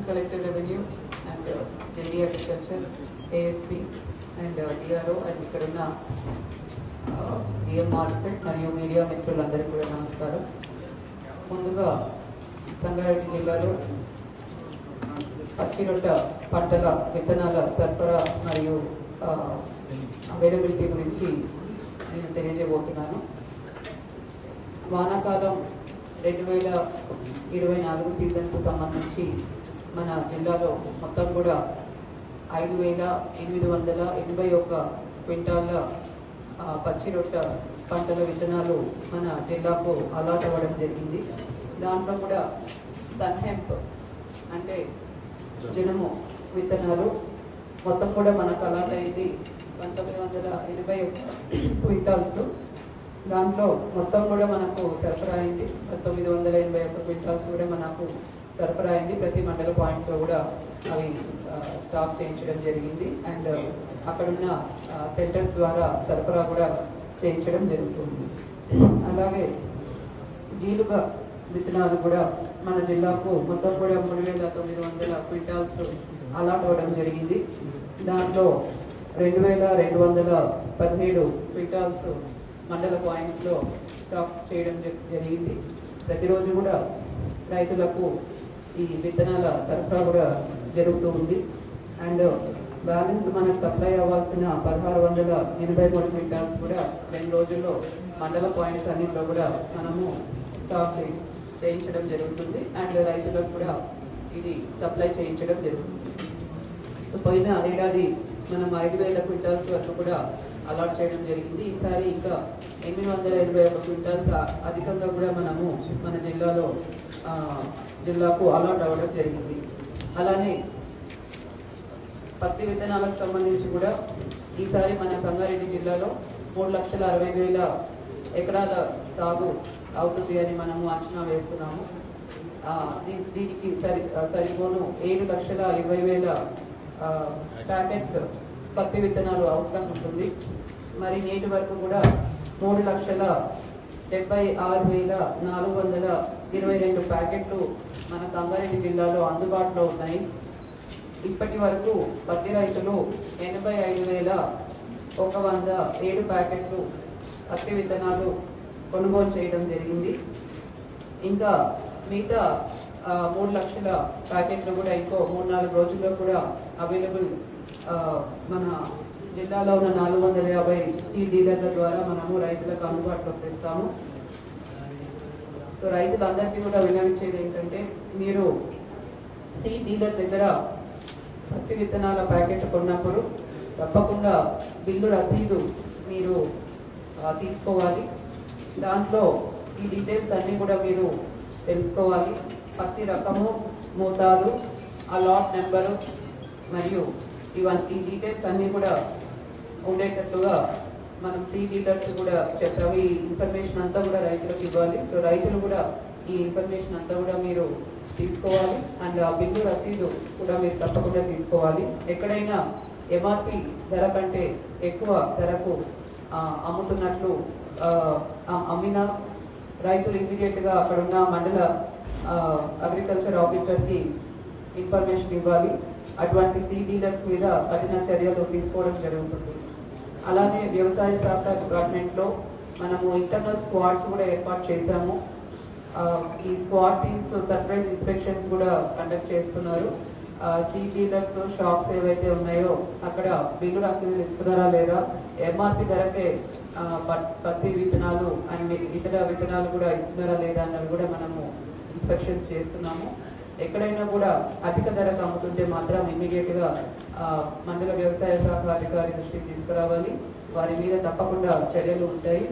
Additional collector revenue and JD agriculture ASP and DRO and ఇక్కడ ఉన్న uh, DM market మరియు media మిత్రులందరికీ కూడా నమస్కారం. ముందుగా సంగారెడ్డి జిల్లాలో పచ్చిరొట్ట పంటల విత్తనాల సరఫరా మరియు అవైలబిలిటీ గురించి నేను తెలియజేయబోతున్నాను. వానాకాలం రెండు వేల ఇరవై నాలుగు సీజన్కు సంబంధించి మన జిల్లాలో మొత్తం కూడా ఐదు వేల ఎనిమిది వందల ఎనభై ఒక్క క్వింటాళ్ళ పచ్చి రొట్ట పంటల విత్తనాలు మన జిల్లాకు అలాట్ అవ్వడం జరిగింది. దాంట్లో కూడా సన్హెంప్ అంటే జనము విత్తనాలు మొత్తం కూడా మనకు అలాట్ అయింది. పంతొమ్మిది వందల ఎనభై ఒక్క క్వింటాల్స్. దాంట్లో మొత్తం కూడా మనకు సరఫరా అయింది. పంతొమ్మిది వందల ఎనభై ఒక్క క్వింటాల్స్ కూడా మనకు సరఫరా అయింది. ప్రతి మండల పాయింట్లో కూడా అవి స్టాప్ స్టాక్ చేయించడం జరిగింది. అండ్ అక్కడున్న సెంటర్స్ ద్వారా సరఫరా కూడా చేయించడం జరుగుతుంది. అలాగే జీలుగ విత్తనాలు కూడా మన జిల్లాకు మొత్తం కూడా మూడు వేల తొమ్మిది వందల క్వింటాల్స్ అలాట్ అవ్వడం జరిగింది. దాంట్లో రెండు వేల రెండు వందల పదిహేడు క్వింటాల్స్ మండల పాయింట్స్లో స్టాక్ చేయడం జ- జరిగింది. ప్రతిరోజు కూడా రైతులకు ఈ విత్తనాల సరఫరా కూడా జరుగుతూ ఉంది. అండ్ బ్యాలెన్స్ మనకు సప్లై అవ్వాల్సిన పదహారు వందల ఎనభై మూడు క్వింటాల్స్ కూడా రెండు రోజుల్లో మండల పాయింట్స్ అన్నింటిలో కూడా మనము స్టాక్ చేయి చేయించడం జరుగుతుంది. అండ్ రైతులకు కూడా ఇది సప్లై చేయించడం జరుగుతుంది. పోయిన ఏడాది మనం ఐదు వేల క్వింటాల్స్ వరకు కూడా అలాట్ చేయడం జరిగింది. ఈసారి ఇంకా ఎనిమిది వందల ఎనభై ఒక క్వింటాల్స్ అధికంగా కూడా మనము మన జిల్లాలో జిల్లాకు అలాట్ అవ్వడం జరిగింది. అలానే పత్తి విత్తనాలకు సంబంధించి కూడా ఈసారి మన సంగారెడ్డి జిల్లాలో మూడు లక్షల అరవై వేల ఎకరాల సాగు అవుతుంది అని మనము అంచనా వేస్తున్నాము. దీనికి సరి సరిపోను ఏడు లక్షల ఇరవై వేల ప్యాకెట్ పత్తి విత్తనాలు అవసరం ఉంటుంది. మరి నేటి వరకు కూడా మూడు లక్షల డెబ్బై ఆరు వేల నాలుగు వందల ఇరవై రెండు ప్యాకెట్లు మన సంగారెడ్డి జిల్లాలో అందుబాటులో ఉన్నాయి. ఇప్పటి వరకు పత్తి రైతులు ఎనభై ఐదు వేల ఒక వంద ఏడు ప్యాకెట్లు పత్తి విత్తనాలు కొనుగోలు చేయడం జరిగింది. ఇంకా మిగతా మూడు లక్షల ప్యాకెట్లు కూడా ఇంకో మూడు నాలుగు రోజుల్లో కూడా అవైలబుల్ మన జిల్లాలో ఉన్న నాలుగు వందల యాభై సీ డీలర్ల ద్వారా మనము రైతులకు అందుబాటులోకి తెస్తాము. సో రైతులందరికీ కూడా విన్నవించేది ఏంటంటే మీరు సీ డీలర్ దగ్గర పత్తి విత్తనాల ప్యాకెట్ కొన్నప్పుడు తప్పకుండా బిల్లు రసీదు మీరు తీసుకోవాలి. దాంట్లో ఈ డీటెయిల్స్ అన్నీ కూడా మీరు తెలుసుకోవాలి. పత్తి రకము మోతాదు ఆ లాట్ నెంబరు మరియు ఇవన్నీ ఈ డీటెయిల్స్ అన్నీ కూడా ఉండేటట్టుగా మనం సీ డీలర్స్ కూడా చెప్పాము. ఈ ఇన్ఫర్మేషన్ అంతా కూడా రైతులకు ఇవ్వాలి. సో రైతులు కూడా ఈ ఇన్ఫర్మేషన్ అంతా కూడా మీరు తీసుకోవాలి. అండ్ ఆ బిల్లు రసీదు కూడా మీరు తప్పకుండా తీసుకోవాలి. ఎక్కడైనా ఎంఆర్పి ధర కంటే ఎక్కువ ధరకు అమ్ముతున్నట్లు అమ్మిన రైతులు ఇమీడియట్గా అక్కడున్న మండల అగ్రికల్చర్ ఆఫీసర్కి ఇన్ఫర్మేషన్ ఇవ్వాలి. అటువంటి సీ డీలర్స్ మీద కఠిన చర్యలు తీసుకోవడం జరుగుతుంది. అలానే వ్యవసాయ శాఖ డిపార్ట్మెంట్లో మనము ఇంటర్నల్ స్క్వాడ్స్ కూడా ఏర్పాటు చేశాము. ఈ స్క్వాడ్ టీమ్స్ సర్ప్రైజ్ ఇన్స్పెక్షన్స్ కూడా కండక్ట్ చేస్తున్నారు. సీ డీలర్స్ షాప్స్ ఏవైతే ఉన్నాయో అక్కడ బిల్లు రసీదులు ఇస్తున్నారా లేదా ఎంఆర్పి ధరకే పత్తి విత్తనాలు అండ్ ఇతర విత్తనాలు కూడా ఇస్తున్నారా లేదా అన్నవి కూడా మనము ఇన్స్పెక్షన్స్ చేస్తున్నాము. ఎక్కడైనా కూడా అధిక ధరకు అమ్ముతుంటే మాత్రం ఇమీడియట్గా మండల వ్యవసాయ శాఖ అధికారి దృష్టికి తీసుకురావాలి. వారి మీద తప్పకుండా చర్యలు ఉంటాయి.